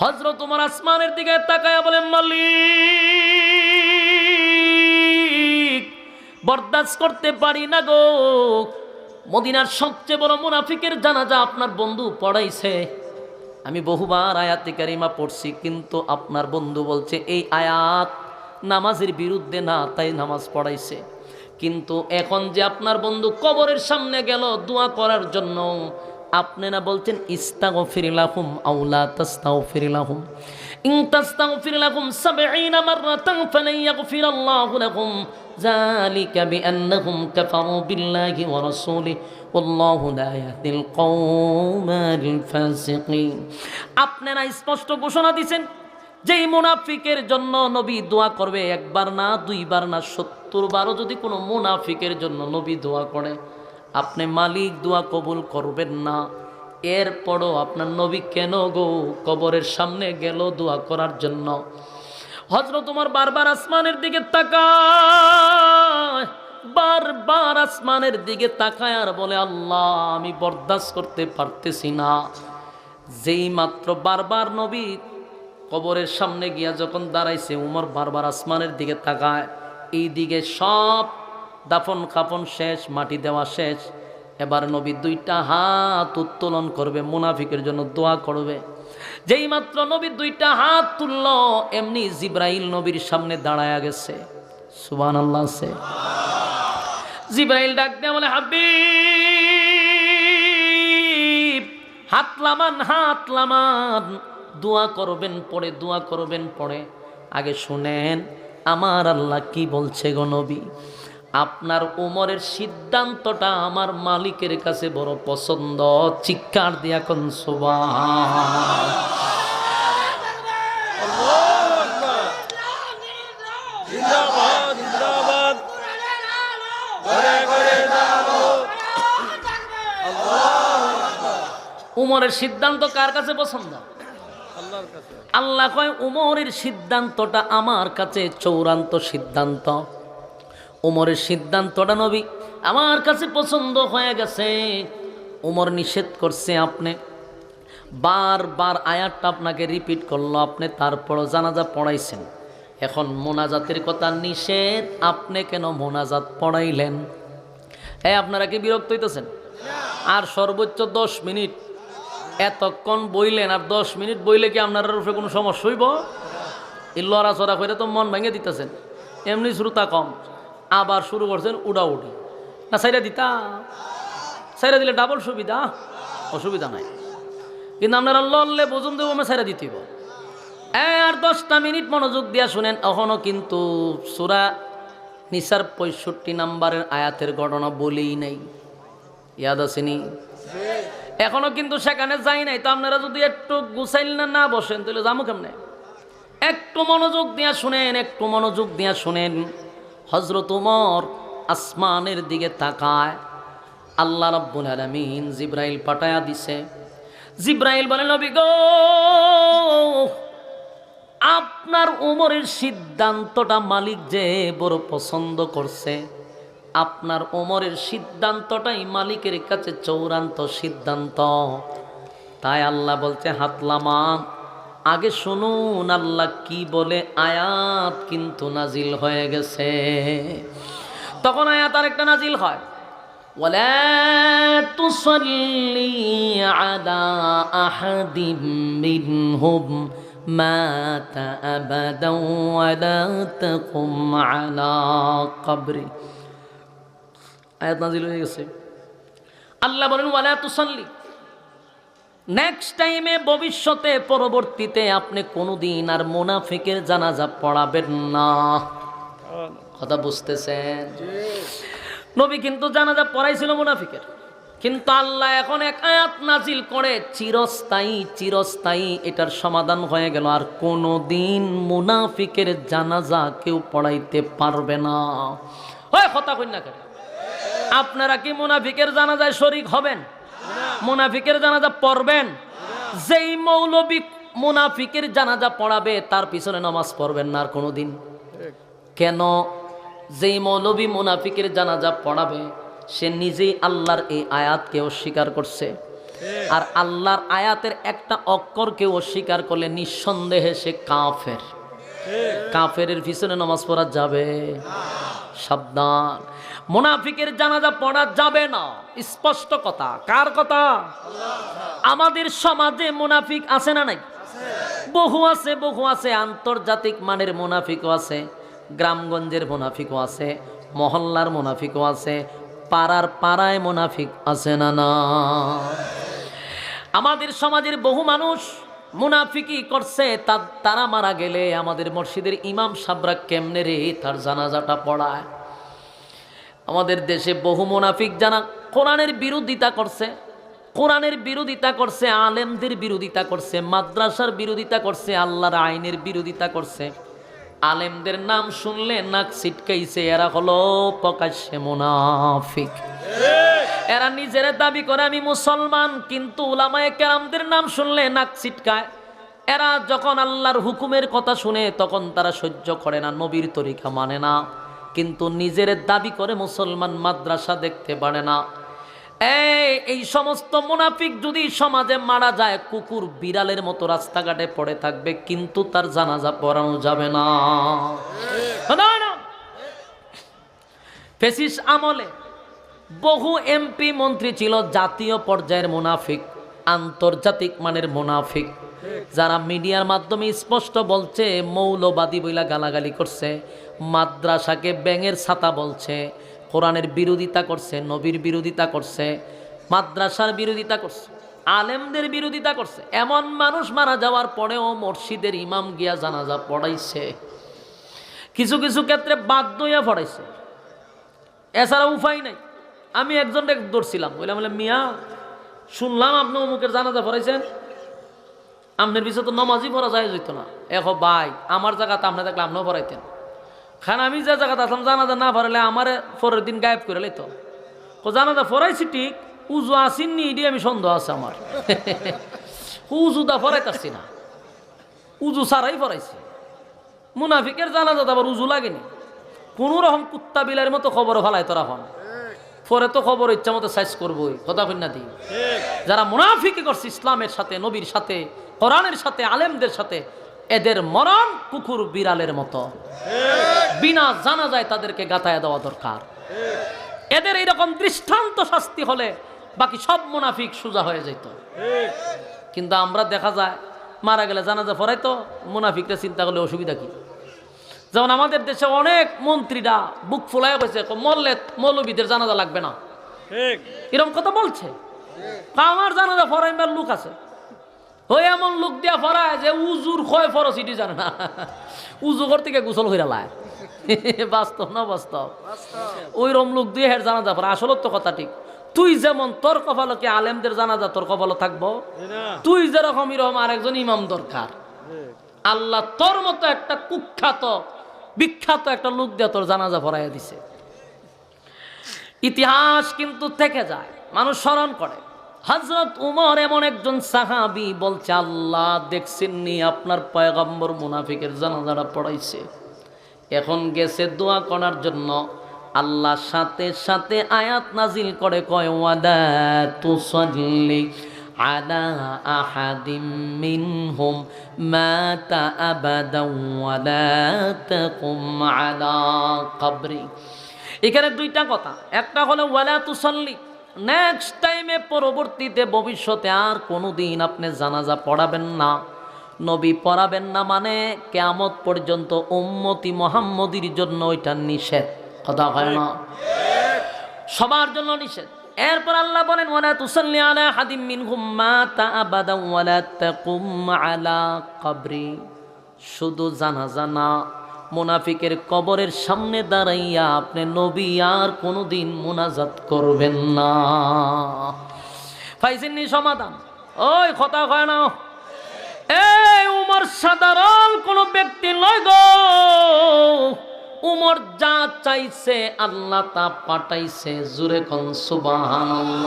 হজরত তোমার আসমানের দিকে তাকায় বলেন মালিক, বরদাস্ত করতে পারি না গো। মদিনার সবচেয়ে বড় মুনাফিকের জানাজা আপনার বন্ধু পড়াইছে। আমি বহুবার আয়াতে কারিমা পড়ছি, কিন্তু আপনার বন্ধু বলছে, এই আয়াত নামাজের বিরুদ্ধে না, তাই নামাজ পড়াইছে। কিন্তু এখন যে আপনার বন্ধু কবরের সামনে গেল, দোয়া করার জন্য আপনি না বলছেন ইস্তাগো ফিরিলাহুম আউলা তাস্তাও ফিরিলাহুম ইন তাস্তাও ফিরিলাহুম সাবঈনা মাররাতান ফালান ইয়াগফিরাল্লাহু লাহুম। যালিকা বিআন্নাহুম কাফারু বিল্লাহি ওয়া রাসূলিহি। ওয়াল্লাহু লা ইয়াহদিল কওমাল ফাসিকিন। আপনারা স্পষ্ট ঘোষণা দিয়েছেন যেই মুনাফিকের জন্য নবী দোয়া করবে, একবার না, দুইবার না সত্তর বারও যদি কোনো মুনাফিকের জন্য নবী দোয়া করে আপনি মালিক দোয়া কবুল করবেন না। এরপরও আপনার নবী কেন গো কবরের সামনে গেল দোয়া করার জন্য? হজরত তোমার বারবার আসমানের দিকে তাকায়, বারবার আসমানের দিকে তাকায় আর বলে, আল্লাহ, আমি বরদাস্ত করতে পারতেছি না। যেই মাত্র বারবার নবী কবরের সামনে গিয়া যখন দাঁড়াইছে, উমর বারবার আসমানের দিকে তাকায় এই দিকে সব দাফন কাফন শেষ, মাটি দেওয়া শেষ। এবার নবী দুইটা হাত উত্তোলন করবে, মুনাফিকের জন্য দোয়া করবে। যেই মাত্র নবী দুইটা হাত তুলল, এমনি জিব্রাইল নবীর সামনে দাঁড়ায়া গেছে। সুবান আল্লাহ সে জিব্রাইল ডাক দিয়ে বলে, হাবিব, হাত লামান হাত লামান। দোয়া করবেন পরে, দোয়া করবেন পরে। আগে শুনেন, আমার আল্লাহ কি বলছে গো নবী? আপনার উমরের সিদ্ধান্তটা আমার মালিকের কাছে বড় পছন্দ। চিৎকার দিয়া কোন ঘরে উমরের সিদ্ধান্ত কার কাছে পছন্দ? আল্লাহ কয় উমরের সিদ্ধান্তটা আমার কাছে চৌরান্ত সিদ্ধান্ত। উমরের সিদ্ধান্তটা নবী। আমার কাছে পছন্দ হয়ে গেছে। উমর নিষেধ করছে আপনি। বারবার আয়াতটা আপনাকে রিপিট করল, আপনি তারপরও জানাজা পড়াইছেন। এখন মোনাজাতের কথা নিষেধ, আপনি কেন মোনাজাত পড়াইলেন? হ্যাঁ আপনারা কি বিরক্ত হইতেছেন? আর সর্বোচ্চ দশ মিনিট। এতক্ষণ বইলেন, আর দশ মিনিট বইলে কি আপনার উপরে কোনো সমস্যা হইব? এই লড়াচড়া করে তো মন ভেঙে দিতেছেন। এমনি শ্রোতা কম। আবার শুরু করছেন উড়া উড়ি। না সাইরা দিতা? সাইরা দিলে ডাবল সুবিধা? অসুবিধা নাই। কিন্তু আপনারা লড়লে বোঝুন দেবো আমি সাইরা দিতেইব এ, আর দশটা মিনিট মনোযোগ দিয়া শুনেন এখনও কিন্তু সুরা নিসার পঁয়ষট্টি নাম্বারের আয়াতের ঘটনা বলেই নাই। ইয়াদ আসেনি এখনও কিন্তু সেখানে যাই নাই তো আপনারা যদি একটু গুছাইল না না বসেন তাহলে যাব কেমনে? একটু মনোযোগ দিয়া শুনেন একটু মনোযোগ দিয়া শুনেন। হজরত উমর আসমানের দিকে তাকায়। আল্লাহ রাব্বুল আলামিন জিব্রাইল পাঠায়া দিছে। জিব্রাইল বলে, নবী গো, আপনার উমরের সিদ্ধান্তটা মালিক যে বড় পছন্দ করছে। আপনার ওমরের সিদ্ধান্তটাই মালিকের কাছে চৌরান্ত সিদ্ধান্ত। তাই আল্লাহ বলছে হাতলামা আগে শুনুন আল্লাহ কি বলে আয়াত কিন্তু নাজিল হয়ে গেছে তখন আয়াত আরেকটা নাজিল হয় ولا تصلي على أحد منهم مات أبدا ولا تقم على قبره আয়াত নাজিল হয়ে গেছে আল্লাহ বলেন ওয়ালা তুসাল্লি নেক্সট টাইমে ভবিষ্যতে, পরবর্তীতে আপনি কোনোদিন আর মুনাফিকের জানাজা পড়াবেন না। কথা বুঝতেছেন? নবী কিন্তু জানাজা পড়াইছিল মুনাফিকের। কিন্তু আল্লাহ এখন এক আয়াত নাজিল করে, চিরস্থায়ী চিরস্থায়ী এটার সমাধান হয়ে গেল। আর কোনো দিন মুনাফিকের জানাজা কেউ পড়াইতে পারবে না। হয় কথা কন্যা কেন? আপনারা কি মুনাফিকের জানাজায় শরিক হবেন? মুনাফিকের জানাজা পড়বেন। যেই মৌলবী মুনাফিকের জানাজা পড়াবে, তার পিছনে নামাজ পড়বেন না আর কোনোদিন। কেন? যেই মৌলবী মুনাফিকের জানাজা পড়াবে, সে নিজেই আল্লাহর এই আয়াতকে অস্বীকার করছে। আর আল্লাহর আয়াতের একটা অক্ষরকে অস্বীকার করলে নিঃসন্দেহে সে কাফের। কাফের পিছনে নামাজ পড়া যাবে। সাবধান। মুনাফিকের জানাজা পড়া যাবে না। স্পষ্ট কথা। কার কথা? আমাদের সমাজে মুনাফিক আছে না নাই? বহু আছে বহু আছে। আন্তর্জাতিক মানের মুনাফিকও আছে, গ্রামগঞ্জের মুনাফিকও আছে, মহল্লার মুনাফিকও আছে, পাড়ার পাড়ায় মুনাফিক আছে না না? আমাদের সমাজের বহু মানুষ মুনাফিকি করছে তারা মারা গেলে আমাদের মসজিদের ইমাম সাবরা কেমনে রে তার জানাজাটা পড়ায়? আমাদের দেশে বহু মুনাফিক জানা কোরআনের বিরোধিতা করছে, কোরআনের বিরোধিতা করছে, আলেমদের বিরোধিতা করছে, মাদ্রাসার বিরোধিতা করছে, আল্লাহর আইনের বিরোধিতা করছে। আলেমদের নাম শুনলে নাক ছিটকাইছে, এরা হলো প্রকাশ্যে মুনাফিক। এরা নিজেরা দাবি করে, আমি মুসলমান কিন্তু উলামায়ে কেরামদের নাম শুনলে নাক ছিটকায়। এরা যখন আল্লাহর হুকুমের কথা শুনে, তখন তারা সহ্য করে না, নবীর তরিকা মানে না। কিন্তু নিজের দাবি করে মুসলমান মাদ্রাসা দেখতে পারে না। এই সমস্ত মুনাফিক যদি সমাজে মারা যায়, কুকুর বিড়ালের মতো রাস্তাঘাটে পড়ে থাকবে, কিন্তু তার জানাজা পড়ানো যাবে না। ফেসিস আমলে বহু এমপি মন্ত্রী ছিল, জাতীয় পর্যায়ের মুনাফিক, আন্তর্জাতিক মানের মুনাফিক, যারা মিডিয়ার মাধ্যমে স্পষ্ট বলছে, মৌলবাদী বইলা গালাগালি করছে। মাদ্রাসাকে ব্যাঙের ছাতা বলছে, কোরআনের বিরোধিতা করছে, নবীর বিরোধিতা করছে, মাদ্রাসার বিরোধিতা করছে, আলেমদের বিরোধিতা করছে। এমন মানুষ মারা যাওয়ার পরেও মসজিদের ইমাম গিয়া জানাজা পড়াইছে। কিছু কিছু ক্ষেত্রে বাধ্য হইয়া পড়াইছে। এছাড়া উপায় নাই। আমি একজনকে ধরছিলাম, বললাম বলে মিয়া, শুনলাম আপনি অমুকের জানাজা পড়াইছেন। আপনার বিষয়ে তো নমাজই পড়া যায় যেত না। এখো ভাই, আমার জায়গাতে আপনি থাকলে আপনিও পড়াইতেন। খান আমি যে জায়গাতে আসলাম জানাজা না ভরালে আমার পরের দিন গায়েব করে লাইতো। ও জানাজা পড়াইছি ঠিক উজু আসিননি এটি আমি সন্দেহ আছে আমার। উজুদা পড়াইতাছি না। উজু সারাই ফরাইছি মুনাফিকের জানাজা তো আবার উজু লাগেনি। কোনো রকম কুত্তা বিলার মতো খবর ফেলায় তোরা হন পরে তো খবর ইচ্ছা মতো সাইজ করবোই কথা কন্যা দিই যারা মুনাফিকে করছে ইসলামের সাথে নবীর সাথে কোরআনের সাথে আলেমদের সাথে এদের মরণ কুকুর বিড়ালের মতো। বিনা জানা যায় তাদেরকে গাতায় দেওয়া দরকার। এদের এইরকম দৃষ্টান্ত শাস্তি হলে বাকি সব মুনাফিক সোজা হয়ে যেত। কিন্তু আমরা দেখা যায় মারা গেলে জানাজা পড়াই তো মুনাফিকরা চিন্তা করলে অসুবিধা কি? যেমন আমাদের দেশে অনেক মন্ত্রীরা বুক ফুলাই গেছে মরলে মৌলবীদের জানাজা লাগবে না। এরকম কথা বলছে। আমার জানাজা ফরাইবার লোক আছে। ওই এমন লোক দিয়া ফরায় যে উজুর ক্ষয় ফরস ইটি জানে না। উজু করতে গিয়ে গোসল হইরা লায়। বাস্তব না বাস্তব? ওই রম লোক দিয়ে হের জানাজা পড়া। আসলে তো কথা ঠিক। তুই যেমন তোর কপালো কি আলেমদের জানাজা তোর কপালো থাকব? তুই যেরকম এরকম আরেকজন ইমাম দরকার। আল্লাহ তোর মতো একটা কুখ্যাত বিখ্যাত একটা লোক দিয়ে তোর জানাজা পড়াইয়া দিছে। ইতিহাস কিন্তু থেকে যায়। মানুষ স্মরণ করে। হজরত উমর এমন একজন সাহাবি বলছে, আল্লাহ, দেখছেননি আপনার পয়গম্বর মুনাফিকের জানাজারা পড়াইছে। এখন গেছে দোয়া করার জন্য। আল্লাহ সাথে সাথে আয়াত নাজিল করে কয় ওয়াদা তু সল্লি আলা আহাদিম মিনহুম মাতা আবাদা ওয়ালা তাকুম আলা কবরি। এখানে দুইটা কথা। একটা হলো, ওয়ালা তু নেক্সট টাইমে পরবর্তীতে ভবিষ্যতে আর কোনো দিন আপনি জানাজা পড়াবেন না। নবী পড়াবেন না মানে কেয়ামত পর্যন্ত উম্মতি মোহাম্মদির জন্য ওইটা নিষেধ। কথা হয় না? সবার জন্য নিষেধ। এরপর আল্লাহ বলেন, ওয়ালা তুসাল্লি আলা হাদিম মিনহুম মাতা আবাদা ওয়ালা তাকুম আলা কবরি। শুধু জানাজা না মুনাফিকের কবরের সামনে দাঁড়াইয়া আপনি নবী আর কোনোদিন মোনাজাত করবেন না। ফাইসিননি সমাধান। ওই কথা হয় না। এই উমর সাধারণ কোন ব্যক্তি নয় গো। উমর যা চাইছে আল্লাহ তা পাঠাইছে। জুরে কন সুবাহান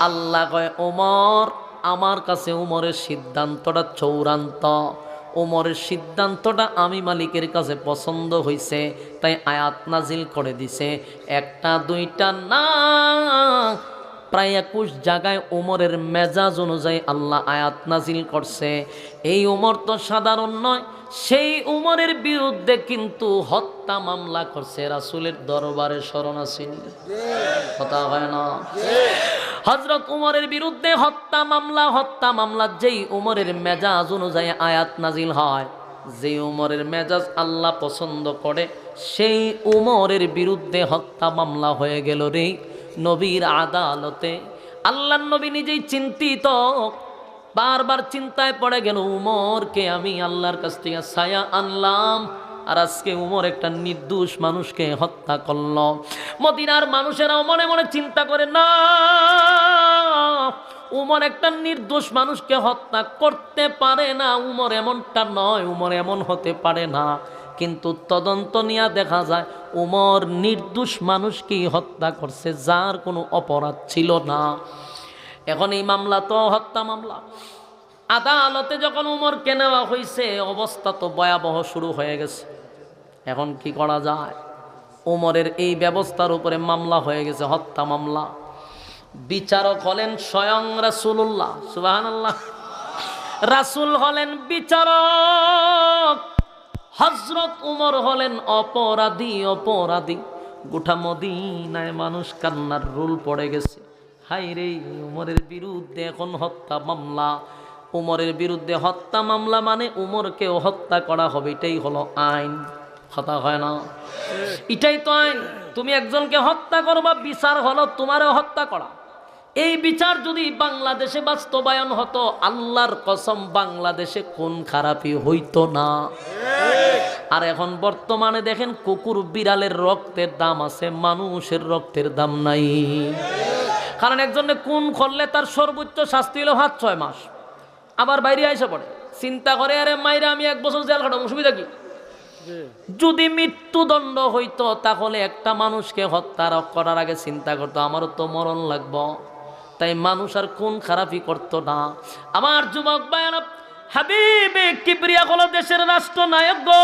আল্লাহ কয়, উমর, আমার কাছে উমরের সিদ্ধান্তটা চৌরান্ত। উমরের সিদ্ধান্তটা আমি মালিকের কাছে পছন্দ হয়েছে তাই আয়াত নাজিল করে দিছে, একটা, দুইটা, না প্রায় একুশ জায়গায় উমরের মেজাজ অনুযায়ী আল্লাহ আয়াত নাজিল করছে। এই উমর তো সাধারণ নয়, সেই উমরের বিরুদ্ধে কিন্তু হত্যা মামলা করছে। রাসুলের দরবারে শরণ আসেন কথা হয় না। হজরত উমরের বিরুদ্ধে হত্যা মামলা হত্যা মামলা যেই উমরের মেজাজ অনুযায়ী আয়াত নাজিল হয় যে উমরের মেজাজ আল্লাহ পছন্দ করে, সেই উমরের বিরুদ্ধে হত্যা মামলা হয়ে গেল রে। নবীর আদালতে। আল্লাহ নবী নিজেই চিন্তিত। বারবার চিন্তায় পড়ে গেল, উমরকে আমি আল্লাহর কাছ থেকে ছায়া আনলাম আর আজকে উমর একটা নির্দোষ মানুষকে হত্যা করল। মদিনার মানুষেরাও মনে মনে চিন্তা করে, না, উমর একটা নির্দোষ মানুষকে হত্যা করতে পারে না। উমর এমনটা নয়, উমর এমন হতে পারে না। কিন্তু তদন্ত নিয়ে দেখা যায়, উমর নির্দোষ মানুষকেই হত্যা করছে, যার কোনো অপরাধ ছিল না। এখন এই মামলা তো হত্যা মামলা। আদালতে যখন উমরকে নেওয়া হয়েছে অবস্থা তো ভয়াবহ শুরু হয়ে গেছে। এখন কি করা যায়? উমরের এই ব্যবস্থার উপরে মামলা হয়ে গেছে, হত্যা মামলা। বিচারক হলেন স্বয়ং রাসুল্লাহ আল্লাহ রাসুল হলেন বিচারক। হজরত উমর হলেন অপরাধী অপরাধী। গোটা মদিনায় মানুষ কান্নার রুল পড়ে গেছে। হাই রে উমরের বিরুদ্ধে এখন হত্যা মামলা। উমরের বিরুদ্ধে হত্যা মামলা মানে উমরকেও হত্যা করা হবে, এটাই হলো আইন। হত্যা হয় না? এটাই তো আইন। তুমি একজনকে হত্যা করবা, বিচার হলো তোমারও হত্যা করা। এই বিচার যদি বাংলাদেশে বাস্তবায়ন হতো, আল্লাহর কসম বাংলাদেশে কোন খারাপই হইতো না। আর এখন বর্তমানে দেখেন কুকুর বিড়ালের রক্তের দাম আছে, মানুষের রক্তের দাম নাই। কারণ একজনে কোন করলে তার সর্বোচ্চ শাস্তি হলো হাত ছয় মাস। আবার বাইরে আইসা পড়ে, চিন্তা করে, আরে মাইরে, আমি এক বছর জেল খাটাম অসুবিধা কি? যদি মৃত্যুদণ্ড হইতো, তাহলে একটা মানুষকে হত্যা করার আগে চিন্তা করতো, আমারও তো মরণ লাগবো। তাই মানুষ আর কোন খারাপই করতো না। আমার যুবক ভাইয়ারা, হাবিবে কিবরিয়া হলো দেশের রাষ্ট্রনায়ক গো।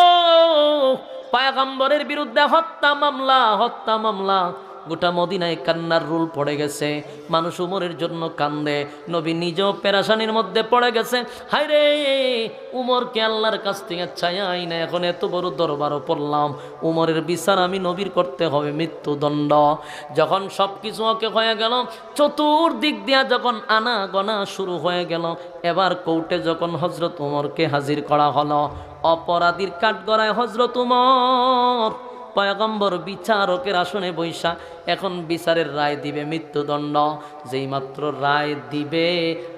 পায়গাম্বরের বিরুদ্ধে হত্যা মামলা হত্যা মামলা। গোটা মদিনায় কান্নার রুল পড়ে গেছে। মানুষ উমরের জন্য কান্দে। নবী নিজেও পেরাশানির মধ্যে পড়ে গেছে। হায় রে উমরকে আল্লাহর কাছ থেকে ছায়াই না। এখন এত বড় দরবারও পড়লাম। উমরের বিচার আমি নবীর করতে হবে, মৃত্যুদণ্ড। যখন সব কিছু ওকে হয়ে গেল, চতুর্দিক দিয়া যখন আনা গনা শুরু হয়ে গেল, এবার কোর্টে যখন হজরত উমরকে হাজির করা হলো, অপরাধীর কাঠগড়ায় হজরত উমর পয়গম্বর বিচারকের আসনে বৈশা, এখন বিচারের রায় দিবে মৃত্যুদণ্ড। যেই মাত্র রায় দিবে,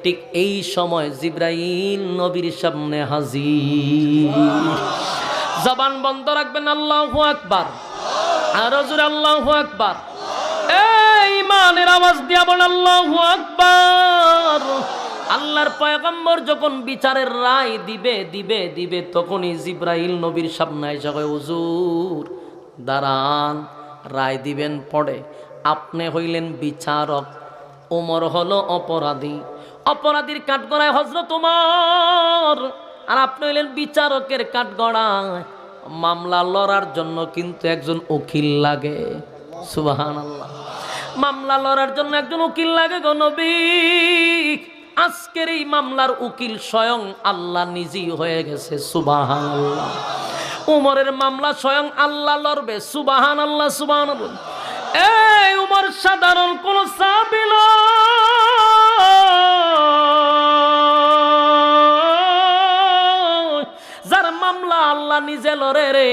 ঠিক এই সময় জিব্রাইল নবীর সামনে হাজির। জবান বন্ধ রাখবেন, আল্লাহ আকবার। আর জোরে, আল্লাহ আকবার। এই মানের আওয়াজ দিয়া বল আল্লাহ আকবার। আল্লাহর পয়গম্বর যখন বিচারের রায় দিবে দিবে দিবে, তখনই জিব্রাইল নবীর সামনে এসে কয়, হুজুর দাঁড়ান, রায় দিবেন পড়ে আপনি হইলেন বিচারক। ওমর হলো অপরাধী। অপরাধীর কাঠগড়ায় হজরত ওমর আর আপনি হইলেন বিচারকের কাঠগড়ায়। মামলা লড়ার জন্য কিন্তু একজন উকিল লাগে। সুবাহান আল্লাহ মামলা লড়ার জন্য একজন উকিল লাগে গো নবী। আজকের এই মামলার উকিল স্বয়ং আল্লাহ নিজেই হয়ে গেছে সুবাহান আল্লাহ উমরের মামলা স্বয়ং আল্লাহ লড়বে সুবাহান আল্লাহ সুবাহান। এই উমর সাধারণ কোন সাবিল আল্লাহ নিজে লড়ে রে।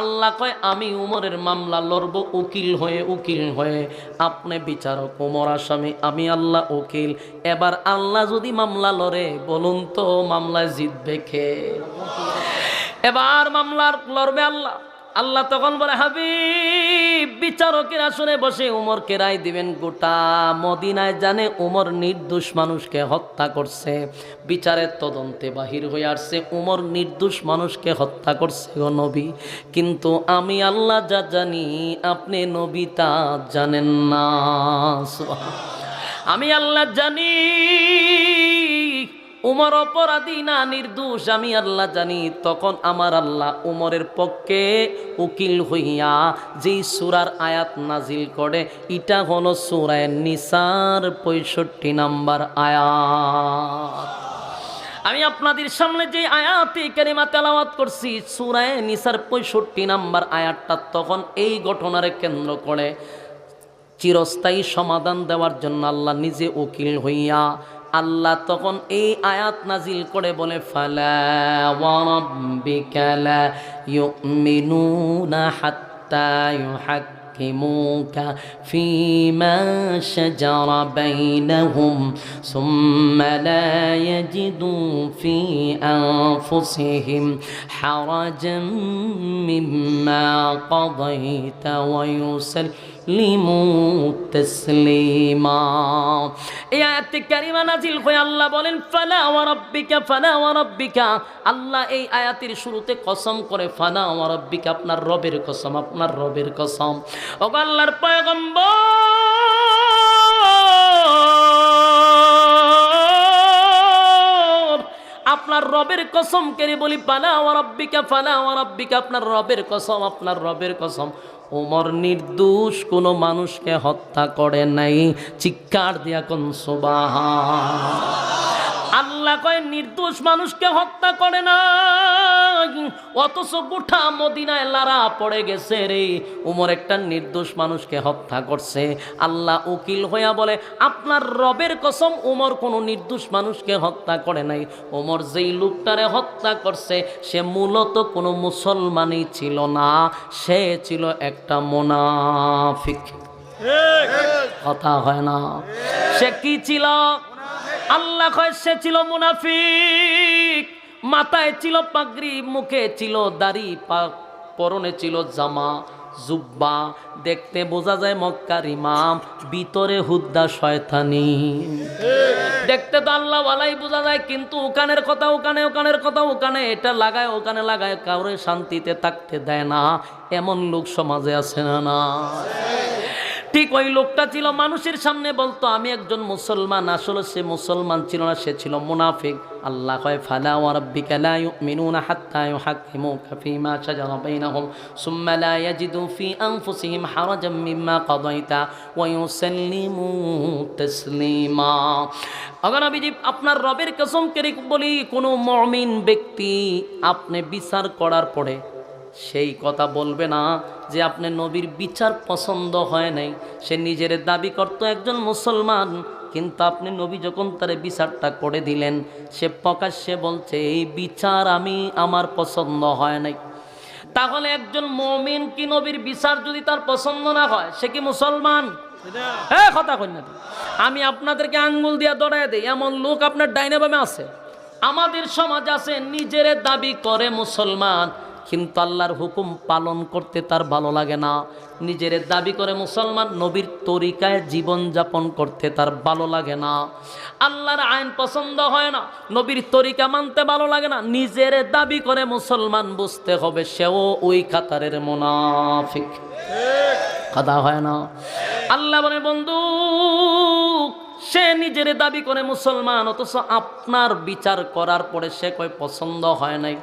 আল্লাহ কয়, আমি উমরের মামলা লড়ব, উকিল হয়ে উকিল হয়ে। আপনি বিচারক, উমর আসামি, আমি আল্লাহ উকিল। এবার আল্লাহ যদি মামলা লড়ে, বলুন তো মামলায় জিতবে খে এবার মামলার লড়বে আল্লাহ। আল্লাহ তখন বলে, হাবিব, বিচারকের আসনে বসে উমরকে রায় দিবেন গোটা মদিনায় জানে উমর নির্দোষ মানুষকে হত্যা করছে। বিচারের তদন্তে বাহির হয়ে আসছে, উমর নির্দোষ মানুষকে হত্যা করছে গো নবী। কিন্তু আমি আল্লাহ যা জানি, আপনি নবী তা জানেন না। আমি আল্লাহ জানি উমর অপরাধী না নির্দোষ, আমি আল্লাহ জানি। তখন আমার আল্লাহ উমরের পক্ষে উকিল হইয়া যেই সুরার আয়াত নাজিল করে ইটা হলো সুরায় নিসার পঁয়ষট্টি নাম্বার আয়াত। আমি আপনাদের সামনে যে আয়াতে কেরিমা তেলাওয়াত করছি, সুরায় নিসার পঁয়ষট্টি নাম্বার আয়াতটা তখন এই ঘটনারে কেন্দ্র করে চিরস্থায়ী সমাধান দেওয়ার জন্য আল্লাহ নিজে উকিল হইয়া আল্লাহ তখন এই আয়াত নাজিল করে বলে ফালা ওয়ারাব্বিকা লা ইউমিনুনা হাত্তা يحكموك فيما شجر بينهم ثم لا يجدوا في أنفسهم حرجا مما قضيت ويسلموا تسليما এই আয়াতটি কারিমা নাজিল হয়ে আল্লাহ বলেন ফালা ওয়া রাব্বিকা ফালা ওয়া রাব্বিকা আল্লাহ এই আয়াতের শুরুতে কসম করে ফালা ওয়া রাব্বিকা আপনার রবের কসম আপনার রবের কসম ওগো আল্লাহর পয়গম্বর আপনার রবের কসম কেড়ে বলি ফালা ওয়া রাব্বিকা ফালা ওয়া রাব্বিকা আপনার রবের কসম আপনার রবের কসম ওমর নির্দোষ কোনো মানুষকে হত্যা করে নাই। চিৎকার দিয়া কোন আল্লাহ কয় নির্দোষ মানুষকে হত্যা করে না। অথচ গোঠা মদিনায় লারা পড়ে গেছে রে। উমর একটা নির্দোষ মানুষকে হত্যা করছে। আল্লাহ উকিল হইয়া বলে আপনার রবের কসম উমর কোনো নির্দোষ মানুষকে হত্যা করে নাই। ওমর যেই লোকটারে হত্যা করছে সে মূলত কোনো মুসলমানই ছিল না। সে ছিল একটা মোনাফিক। কথা হয় না। সে কি ছিল? আল্লাহ সে ছিল মুনাফিক, মাথায় ছিল পাগড়ি, মুখে ছিল দাড়ি পরনে ছিল জামা, জুব্বা। দেখতে বোঝা যায় মক্কার ইমাম, ভিতরে হুদ্দা শয়তানি। দেখতে তো আল্লাহ ওয়ালাই বোঝা যায়, কিন্তু ওখানের কথা ওখানে, ওখানের কথা ওখানে, এটা লাগায়, ওখানে লাগায়, কাউরে শান্তিতে থাকতে দেয় না। এমন লোক সমাজে আছে না না? ঠিক ওই লোকটা ছিল মানুষের সামনে বলতো, আমি একজন মুসলমান, আসলে সে মুসলমান ছিল না, সে ছিল মুনাফিক। আল্লাহ কয়, ফালা ওয়া রাব্বিকা লা ইউমিনুনা হাত্তা ইউহাক্কিমুকা ফীমা শাজারা বাইনাহুম, সুম্মা লা ইয়াজিদু ফি আনফুসিহিম হারাজাম মিম্মা কাদাইতা ওয়া ইউসাল্লিমু তাসলিমা। আগে নবীজি, আপনার রবের কসম করে বলি, কোনো মুমিন ব্যক্তি আপনি বিচার করার পরে সেই কথা বলবে না যে আপনি নবীর বিচার পছন্দ হয় নাই। সে নিজের দাবি করত একজন মুসলমান, কিন্তু আপনি নবী যখন তার বিচারটা করে দিলেন, সে প্রকাশ্যে বলছে, এই বিচার আমি আমার পছন্দ হয় নাই। তাহলে একজন মমিন কি নবীর বিচার যদি তার পছন্দ না হয়, সে কি মুসলমান? হ্যাঁ কথা কই না। আমি আপনাদেরকে আঙ্গুল দিয়ে দড়াই দিই, এমন লোক আপনার ডাইনে আছে। আমাদের সমাজ আছে, নিজের দাবি করে মুসলমান। কিন্তু আল্লাহর হুকুম পালন করতে তার ভালো লাগে না। নিজের দাবি করে মুসলমান নবীর তরিকায় জীবন যাপন করতে তার ভালো লাগে না। আল্লাহর আইন পছন্দ হয় না, নবীর তরিকা মানতে ভালো লাগে না। নিজের দাবি করে মুসলমান বুঝতে হবে সেও ওই কাতারের মোনাফিক। কথা হয় না। আল্লাহ বলে, বন্ধু, সে নিজের দাবি করে মুসলমান, অথচ আপনার বিচার করার পরে সে কয় পছন্দ হয় নাই।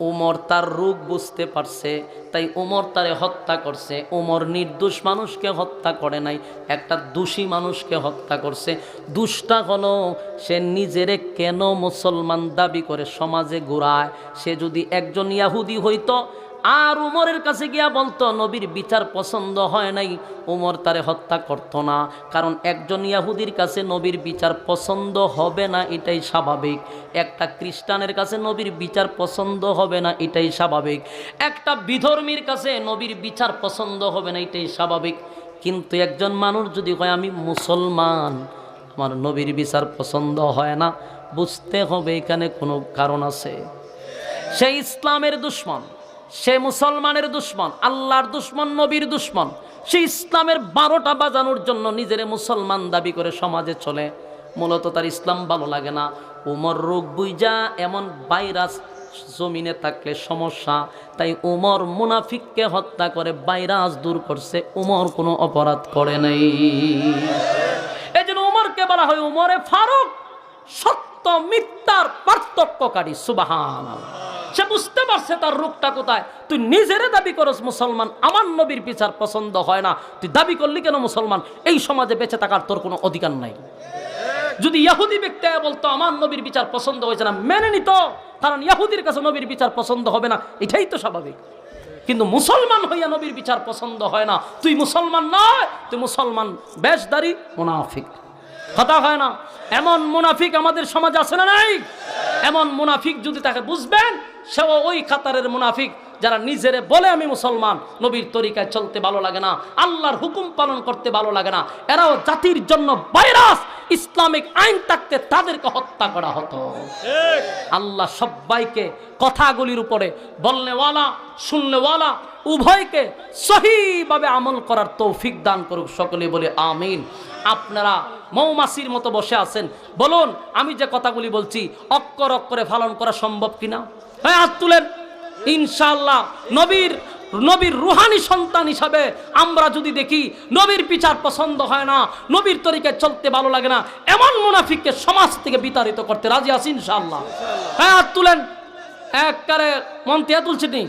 উমর তার রোগ বুঝতে পারছে, তাই উমর তারে হত্যা করছে। উমর নির্দোষ মানুষকে হত্যা করে নাই, একটা দোষী মানুষকে হত্যা করছে। দুষ্টা হলো, সে নিজেরে কেন মুসলমান দাবি করে সমাজে ঘুরায়? সে যদি একজন ইয়াহুদি হইতো আর উমরের কাছে গিয়া বলতো, নবীর বিচার পছন্দ হয় নাই, উমর তারে হত্যা করতো না। কারণ একজন ইয়াহুদির কাছে নবীর বিচার পছন্দ হবে না, এটাই স্বাভাবিক। একটা খ্রিস্টানের কাছে নবীর বিচার পছন্দ হবে না, এটাই স্বাভাবিক। একটা বিধর্মীর কাছে নবীর বিচার পছন্দ হবে না, এটাই স্বাভাবিক। কিন্তু একজন মানুষ যদি হয় আমি মুসলমান, আমার নবীর বিচার পছন্দ হয় না, বুঝতে হবে এখানে কোনো কারণ আছে। সেই ইসলামের দুশ্মন সে মুসলমানের দুশ্মন, আল্লাহর দুশ্মন, নবীর দুশ্মন। সে ইসলামের বারোটা বাজানোর জন্য নিজের মুসলমান দাবি করে সমাজে চলে। মূলত তার ইসলাম ভালো লাগে না। উমর রোগ বুইজা এমন ভাইরাস জমিনে থাকলে সমস্যা। তাই উমর মুনাফিককে হত্যা করে ভাইরাস দূর করছে। উমর কোনো অপরাধ করে নাই। এই জন্য উমরকে বলা হয় উমরে ফারুক। সত্য, মিথ্যার পার্থক্যকারী সুবাহান সে বুঝতে পারছে তার রূপটা কোথায়। তুই নিজেরে দাবি করস মুসলমান, আমার নবীর বিচার পছন্দ হয় না। তুই দাবি করলি কেন মুসলমান? এই সমাজে বেঁচে থাকার তোর কোনো অধিকার নাই। যদি ইয়াহুদি ব্যক্তি বলতো, আমার নবীর বিচার পছন্দ হয়েছে না, মেনে নিত। কারণ ইয়াহুদির কাছে নবীর বিচার পছন্দ হবে না, এটাই তো স্বাভাবিক। কিন্তু মুসলমান হইয়া নবীর বিচার পছন্দ হয় না। তুই মুসলমান নয়, তুই মুসলমান বেশদারি, মুনাফিক। কথা হয় না, এমন মুনাফিক আমাদের সমাজে আছে না নাই? এমন মুনাফিক যদি তাকে বুঝবেন, সেও ওই কাতারের মুনাফিক যারা নিজেরে বলে আমি মুসলমান, নবীর তরিকায় চলতে ভালো লাগে না, আল্লাহর হুকুম পালন করতে ভালো লাগে না, এরাও জাতির জন্য ভাইরাস। ইসলামিক আইন থাকতে তাদেরকে হত্যা করা হতো। আল্লাহ সবাইকে কথাগুলির উপরে বলনেওয়ালা শুননেওয়ালা উভয়কে সহিভাবে আমল করার তৌফিক দান করুক সকলে বলে আমিন। আপনারা মৌমাছির মতো বসে আছেন বলুন আমি যে কথাগুলি বলছি অক্ষর অক্ষরে পালন করা সম্ভব কিনা? হ্যাঁ হাত তুলেন। ইনশাআল্লাহ নবীর নবীর রুহানি সন্তান হিসাবে আমরা যদি দেখি, নবীর বিচার পছন্দ হয় না, নবীর তরিকে চলতে ভালো লাগে না, এমন মুনাফিককে সমাজ থেকে বিতাড়িত করতে রাজি আছি ইনশাল্লাহ হ্যাঁ তুলেন। একবারে মন তিয়া তুলছে নি?